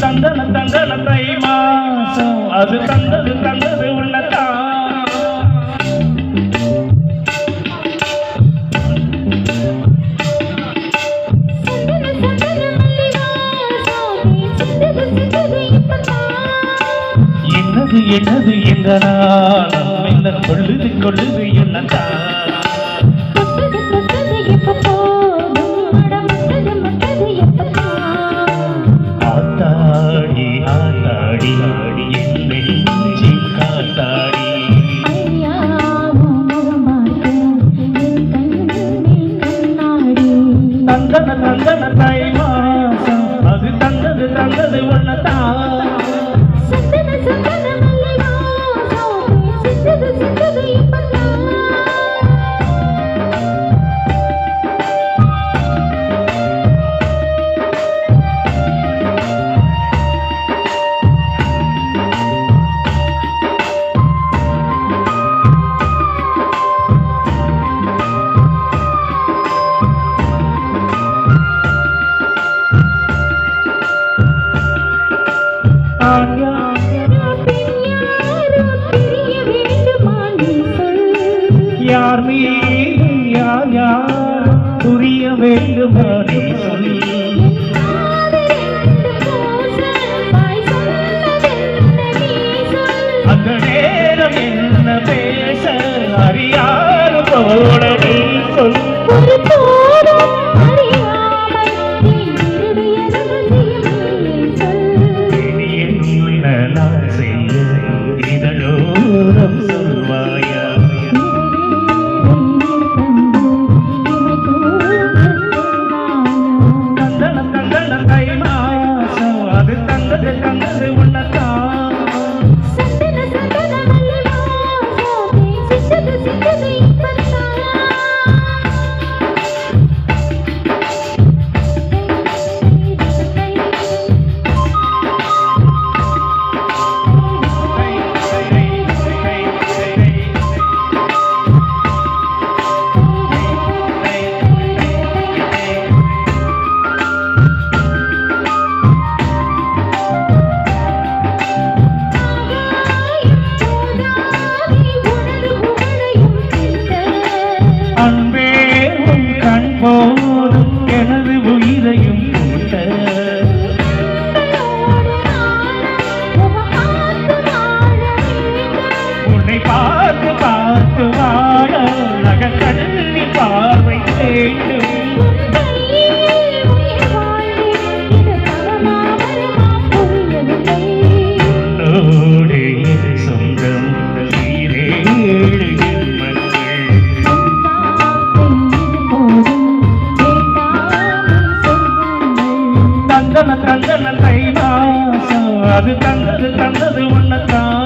தந்தன தந்தன தை மாசம் அது தந்தது தந்தது உள்ளத்தான் என்னது என்னது என்ற நாளம் என்ன கொள்ளுது கொள்ளுது என்னத்தான் নাই ஆயா யார் மீது யார் யார் புரிய வேண்டுமா நீ சொல் அந்த நேரம் என்ன பேச அறியாத தை அது தந்தது தந்தது உன்னதான்